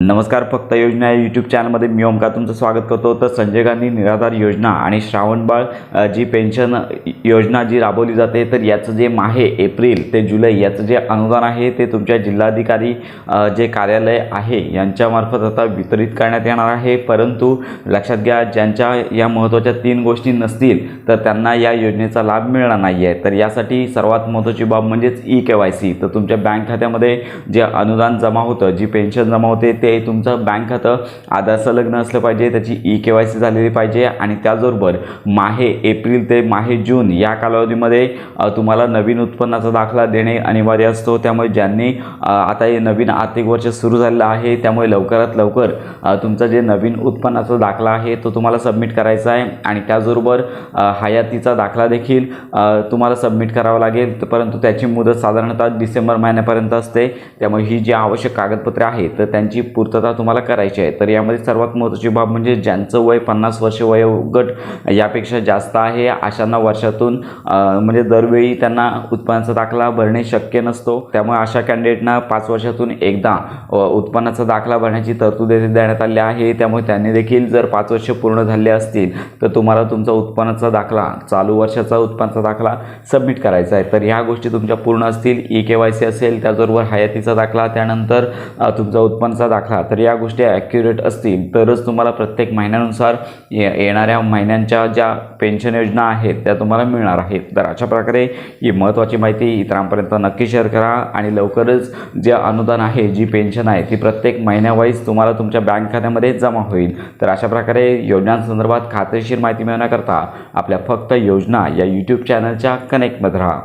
नमस्कार फक्त योजना यूट्यूब चॅनलमध्ये मी ओमका तुमचं स्वागत करतो. तर संजय गांधी निराधार योजना आणि श्रावणबाळ जी पेन्शन योजना जी राबवली जाते तर याचं जे माहे एप्रिल ते जुलै याचं जे अनुदान आहे ते तुमच्या जिल्हाधिकारी जे कार्यालय आहे यांच्यामार्फत आता वितरित करण्यात येणार आहे. परंतु लक्षात घ्या ज्यांच्या या महत्त्वाच्या तीन गोष्टी नसतील तर त्यांना या योजनेचा लाभ मिळणार नाही आहे तर यासाठी सर्वात महत्त्वाची बाब म्हणजेच ई के वाय सी. तर तुमच्या बँक खात्यामध्ये जे अनुदान जमा होतं जी पेन्शन जमा होते ते ते तुमचं बँक खातं आधारचं लग्न असलं पाहिजे त्याची ई के वाय सी झालेली पाहिजे आणि त्याचबरोबर माहे एप्रिल ते माहे जून या कालावधीमध्ये तुम्हाला नवीन उत्पन्नाचा दाखला देणे अनिवार्य असतो. त्यामुळे ज्यांनी आता हे नवीन आर्थिक वर्ष सुरू झालेलं आहे त्यामुळे लवकरात लवकर तुमचा तुमचं जे नवीन उत्पन्नाचा दाखला आहे तो तुम्हाला सबमिट करायचा आहे. आणि त्याचबरोबर हयातीचा दाखला देखील तुम्हाला सबमिट करावा लागेल. परंतु त्याची मुदत साधारणतः डिसेंबर महिन्यापर्यंत असते. त्यामुळे ही जी आवश्यक कागदपत्रे आहेत तर त्यांची पूर्तता तुम्हाला करायची आहे. तर यामध्ये सर्वात महत्त्वाची बाब म्हणजे ज्यांचं वय पन्नास वर्ष वयोगट यापेक्षा जास्त आहे अशांना वर्षातून म्हणजे दरवेळी त्यांना उत्पन्नाचा दाखला भरणे शक्य नसतो. त्यामुळे अशा कॅन्डिडेटना पाच वर्षातून एकदा उत्पन्नाचा दाखला भरण्याची तरतूद देण्यात आली आहे. त्यामुळे त्यांनी देखील जर पाच वर्ष पूर्ण झाले असतील तर तुम्हाला तुमचा उत्पन्नाचा दाखला चालू वर्षाचा उत्पन्नाचा दाखला सबमिट करायचा आहे. तर ह्या गोष्टी तुमच्या पूर्ण असतील ई के वाय सी असेल त्याचबरोबर हयातीचा दाखला त्यानंतर तुमचा उत्पन्नाचा दाखला तर या गोष्टी ॲक्युरेट असतील तरच तुम्हाला प्रत्येक महिन्यानुसार ये येणाऱ्या महिन्यांच्या ज्या पेन्शन योजना आहेत त्या तुम्हाला मिळणार आहेत. तर अशा प्रकारे ही महत्त्वाची माहिती इतरांपर्यंत नक्की शेअर करा आणि लवकरच जे अनुदान आहे जी पेन्शन आहे ती प्रत्येक महिन्यावाईज तुम्हाला तुमच्या बँक खात्यामध्ये जमा होईल. तर अशा प्रकारे योजनांसंदर्भात खात्रीशीर माहिती मिळवण्याकरता आपल्या फक्त योजना या यूट्यूब चॅनलच्या कनेक्टमध्ये राहा.